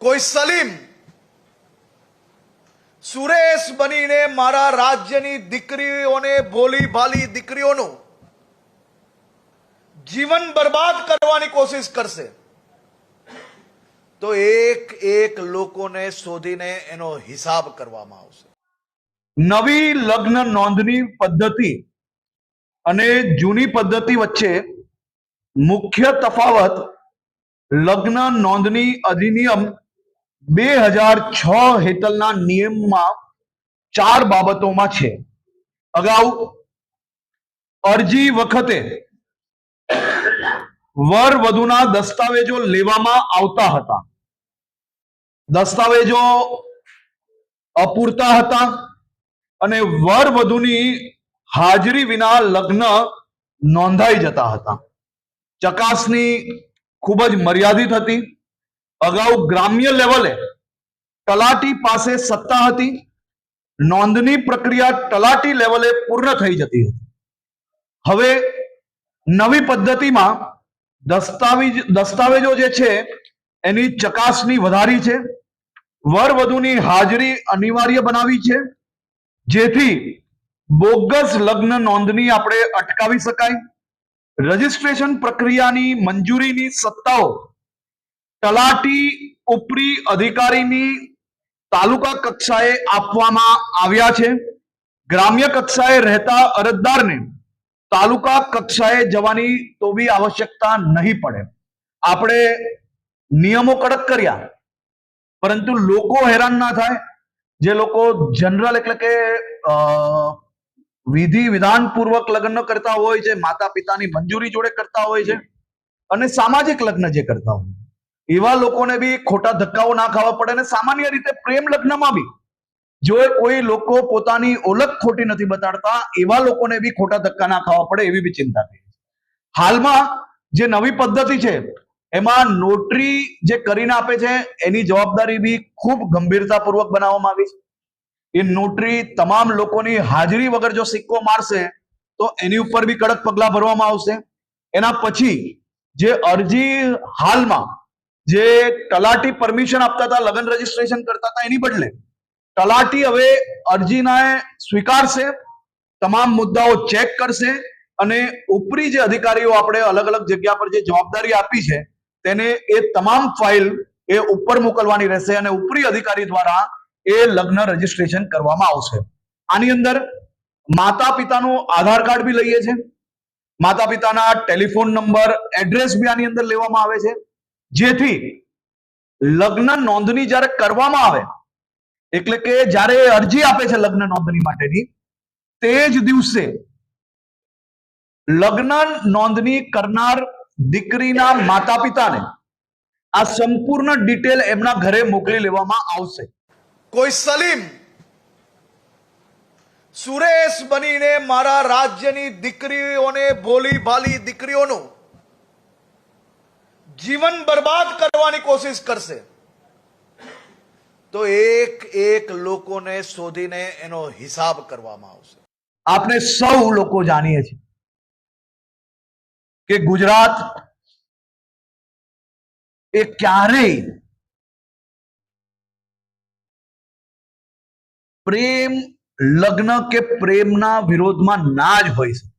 કોઈ સલીમ. સુરેશ બનીને મારા રાજ્યની દીકરીઓને ભોલી ભાલી દીકરીઓનું જીવન બરબાદ કરવાની કોશિશ કરશે. તો એક એક લોકોને શોધીને એનો હિસાબ કરવામાં આવશે. નવી લગ્ન નોંધણી પદ્ધતિ અને જૂની પદ્ધતિ વચ્ચે મુખ્ય તફાવત લગ્ન નોંધણી અધિનિયમ બે હજાર છ હેઠળના નિયમમાં ચાર બાબતોમાં છે. અગાઉ અરજી વખતે વર વધુના દસ્તાવેજો લેવામાં આવતા હતા. દસ્તાવેજો અપૂરતા હતા અને વર વધુની હાજરી વિના લગ્ન નોંધાઈ જતા હતા. ચકાસણી ખૂબ જ મર્યાદિત હતી. અગાઉ ગ્રામ્ય લેવલે તલાટી પાસે સત્તા હતી. નોંધની પ્રક્રિયા તલાટી લેવલે પૂર્ણ થઈ જતી હતી. હવે નવી પદ્ધતિમાં દસ્તાવેજ, દસ્તાવેજો જે છે એની ચકાસણી વધારી છે. વર વધુની હાજરી અનિવાર્ય બનાવી છે. જેથી બોગસ લગ્ન નોંધણી આપણે અટકાવી શકાય. રજીસ્ટ્રેશન પ્રક્રિયાની મંજૂરીની સત્તાઓ તલાટી ઉપરી અધિકારીની તાલુકા કક્ષાએ આપવામાં આવ્યા છે. ગ્રામ્ય કક્ષાએ રહેતા અરજદારને તાલુકા કક્ષાએ જવાની તો બી આવશ્યકતા નહીં પડે. આપણે નિયમો કડક કર્યા, પરંતુ લોકો હેરાન ના થાય. જે લોકો જનરલ એટલે કે વિધિ વિધાન પૂર્વક લગ્ન કરતા હોય છે માતા પિતાની મંજૂરી જોડે કરતા હોય છે અને સામાજિક લગ્ન જે કરતા હોય. એવા લોકોને બી ખોટા ધક્કાઓ ના ખાવા પડે અને સામાન્ય રીતે પ્રેમ લગ્નમાં બી. જો કોઈ લોકો પોતાની ઓળખ ખોટી નથી બતાડતા, એવા લોકોને બી ખોટા ધક્કા ના ખાવા પડે એવી બી ચિંતા થઈ હાલમાં જે નવી પદ્ધતિ છે, એમાં નોટરી જે કરીને આપે છે, એની જવાબદારી બી ખૂબ ગંભીરતાપૂર્વક બનાવવામાં આવી છે. એ નોટરી તમામ લોકોની હાજરી વગર જો સિક્કો મારશે, તો એની ઉપર બી કડક પગલા ભરવામાં આવશે. એના પછી જે અરજી હાલમાં જે તલાટી પરમિશન આપતા હતા, લગ્ન રજીસ્ટ્રેશન કરતા હતા, એની બદલે તલાટી હવે અરજીને સ્વીકારશે, તમામ મુદ્દાઓ ચેક કરશે અને ઉપરી જે અધિકારીઓ આપણે અલગ અલગ જગ્યા પર જે જવાબદારી આપી છે, તેને એ તમામ ફાઇલ એ ઉપર મોકલવાની રહેશે અને ઉપરી અધિકારી દ્વારા એ લગ્ન રજીસ્ટ્રેશન કરવામાં આવશે. આની અંદર માતા પિતાનું આધાર કાર્ડ બી લઈએ છે માતા પિતાના ટેલિફોન નંબર એડ્રેસ બી આની અંદર લેવામાં આવે છે જેથી લગ્ન નોંધણી જ્યારે કરવામાં આવે, એટલે કે જ્યારે અરજી આપે છે લગ્ન નોંધણી માટેની, તે જ દિવસે લગ્ન નોંધણી કરનાર દીકરીના માતા પિતાને આ સંપૂર્ણ ડિટેલ એમના ઘરે મોકલી લેવામાં આવશે. કોઈ સલીમ, સુરેશ બનીને મારા રાજ્યની દીકરીઓને ભોલી ભાલી દીકરીઓનું જીવન બરબાદ કરવાની કોશિશ કરશે. તો એક એક લોકોને શોધીને એનો હિસાબ કરવામાં આવશે. આપણે સૌ લોકો જાણીએ છીએ કે ગુજરાત એ ક્યારેય પ્રેમ, લગ્ન કે પ્રેમના વિરોધમાં ના જ હોય છે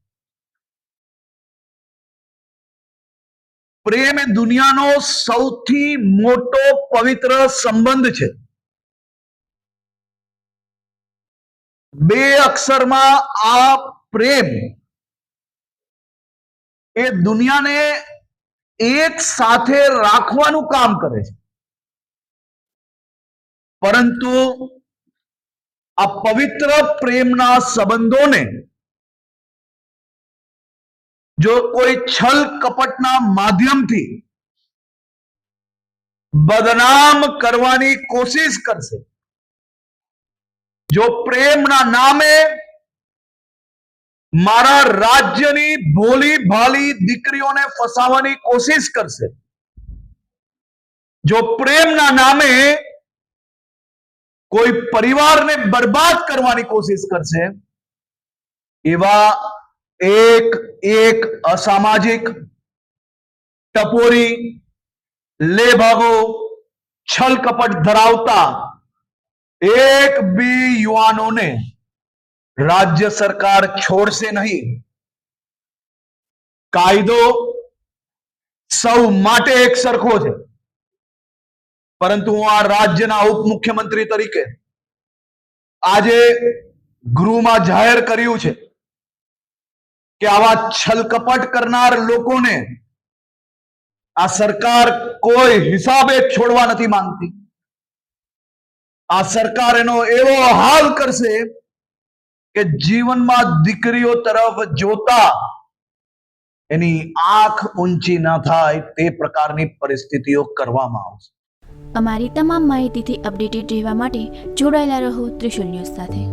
પ્રેમ એ દુનિયાનો સૌથી મોટો પવિત્ર સંબંધ છે. બે અક્ષરમાં આ પ્રેમ એ દુનિયાને એક સાથે રાખવાનું કામ કરે છે. પરંતુ આ પવિત્ર પ્રેમના સંબંધોને જો કોઈ છલ કપટના માધ્યમથી બદનામ કરવાની કોશિશ કરશે જો પ્રેમના નામે મારા રાજ્યની ભોલી ભાલી દીકરીઓને ફસાવવાની કોશિશ કરશે જો પ્રેમના નામે કોઈ પરિવારને બરબાદ કરવાની કોશિશ કરશે એવા એક એક, અસામાજિક, ટપોરી, લેભાગો, છલ કપટ ધરાવતા એક બી યુવાનોને રાજ્ય સરકાર છોડશે નહીં. કાયદો સૌ માટે એક સરખો છે. પરંતુ હું આ રાજ્યના ઉપમુખ્યમંત્રી તરીકે આજે ગૃહમાં જાહેર કર્યું છે. કે આવા છલકપટ કરનાર લોકોને આ સરકાર કોઈ હિસાબે છોડવા નથી માંગતી. આ સરકાર એનો એવો હાલ કરશે કે જીવનમાં દીકરીઓ તરફ જોતા એની આંખ ઊંચી ન થાય તે પ્રકારની પરિસ્થિતિઓ કરવામાં આવશે. અમારી તમામ માહિતીથી અપડેટેડ રહેવા માટે જોડાયેલા રહો ત્રિશુલ ન્યૂઝ સાથે.